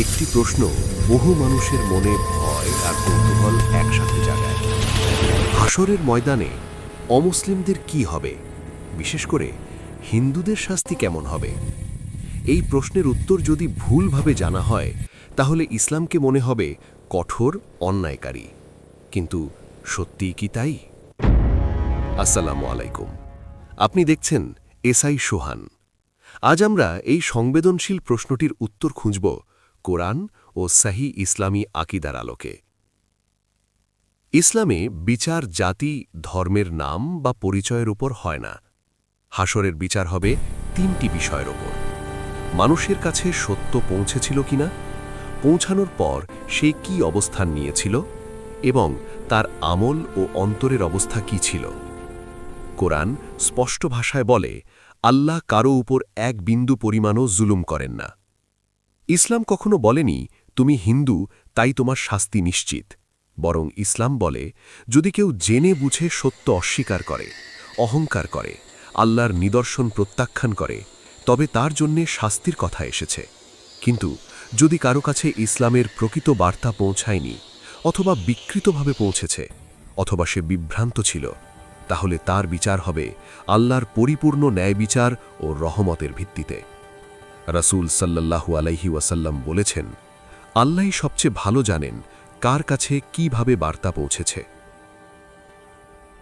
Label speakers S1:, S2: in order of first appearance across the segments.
S1: একটি প্রশ্ন বহু মানুষের মনে ভয় আর কৌতূহল একসাথে জাগায়। হাসরের ময়দানে অমুসলিমদের কি হবে? বিশেষ করে হিন্দুদের শাস্তি কেমন হবে? এই প্রশ্নের উত্তর যদি ভুলভাবে জানা হয়, তাহলে ইসলামকে মনে হবে কঠোর অন্যায়কারী। কিন্তু সত্যিই কি তাই? আসসালামু আলাইকুম। আপনি দেখছেন এসআই সোহান। আজ আমরা এই সংবেদনশীল প্রশ্নটির উত্তর খুঁজব কোরআন ও সাহি ইসলামী আকিদার আলোকে। ইসলামে বিচার জাতি, ধর্মের নাম বা পরিচয়ের উপর হয় না। হাসরের বিচার হবে তিনটি বিষয়ের ওপর মানুষের কাছে সত্য পৌঁছেছিল কিনা? পৌঁছানোর পর সে কি অবস্থান নিয়েছিল? এবং তার আমল ও অন্তরের অবস্থা কি ছিল? কোরআন স্পষ্ট ভাষায় বলে, আল্লাহ কারও উপর এক বিন্দু পরিমাণও জুলুম করেন না। ইসলাম কখনো বলেনি, তুমি হিন্দু, তাই তোমার শাস্তি নিশ্চিত। বরং ইসলাম বলে, যদি কেউ জেনে বুঝে সত্য অস্বীকার করে, অহংকার করে, আল্লাহর নিদর্শন প্রত্যাখ্যান করে, তবে তার জন্যে শাস্তির কথা এসেছে। কিন্তু যদি কারও কাছে ইসলামের প্রকৃত বার্তা পৌঁছায়নি, অথবা বিকৃতভাবে পৌঁছেছে, অথবা সে বিভ্রান্ত ছিল, তাহলে তার বিচার হবে আল্লাহর পরিপূর্ণ ন্যায় বিচার ও রহমতের ভিত্তিতে। রাসূল সাল্লাল্লাহু আলাইহি ওয়াসাল্লাম বলেছেন আল্লাহই সবচেয়ে ভালো জানেন কার কাছে কীভাবে বার্তা পৌঁছেছে।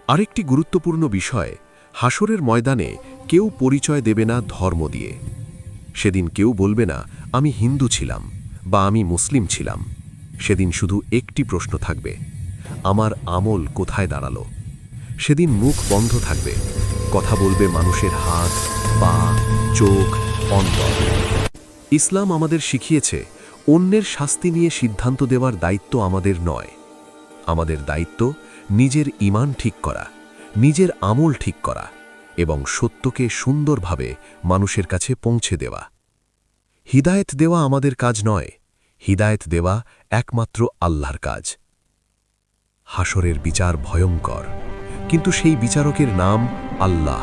S1: আরেকটি গুরুত্বপূর্ণ বিষয় হাসরের ময়দানে কেউ পরিচয় দেবে না ধর্ম দিয়ে। সেদিন কেউ বলবে না, আমি হিন্দু ছিলাম বা আমি মুসলিম ছিলাম। সেদিন শুধু একটি প্রশ্ন থাকবে, আমার আমল কোথায় দাঁড়াল? সেদিন মুখ বন্ধ থাকবে, কথা বলবে মানুষের হাত, পা, চোখ অন্তর ইসলাম আমাদের শিখিয়েছে, অন্যের শাস্তি নিয়ে সিদ্ধান্ত দেওয়ার দায়িত্ব আমাদের নয়। আমাদের দায়িত্ব নিজের ইমান ঠিক করা, নিজের আমল ঠিক করা এবং সত্যকে সুন্দরভাবে মানুষের কাছে পৌঁছে দেওয়া। হিদায়েত দেওয়া আমাদের কাজ নয়, হিদায়ত দেওয়া একমাত্র আল্লাহর কাজ। হাসরের বিচার ভয়ঙ্কর, কিন্তু সেই বিচারকের নাম আল্লাহ।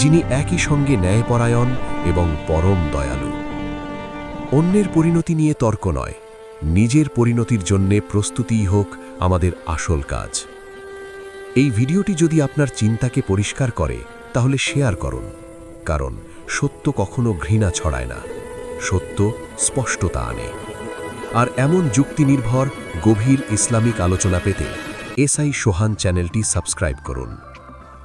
S1: যিনি একই সঙ্গে ন্যায়পরায়ণ এবং পরম দয়ালু। অন্যের পরিণতি নিয়ে তর্ক নয়, নিজের পরিণতির জন্যে প্রস্তুতিই হোক আমাদের আসল কাজ। এই ভিডিওটি যদি আপনার চিন্তাকে পরিষ্কার করে, তাহলে শেয়ার করুন, কারণ সত্য কখনো ঘৃণা ছড়ায় না, সত্য স্পষ্টতা আনে। আর এমন যুক্তিনির্ভর, গভীর ইসলামিক আলোচনা পেতে এসআই সোহান চ্যানেলটি সাবস্ক্রাইব করুন।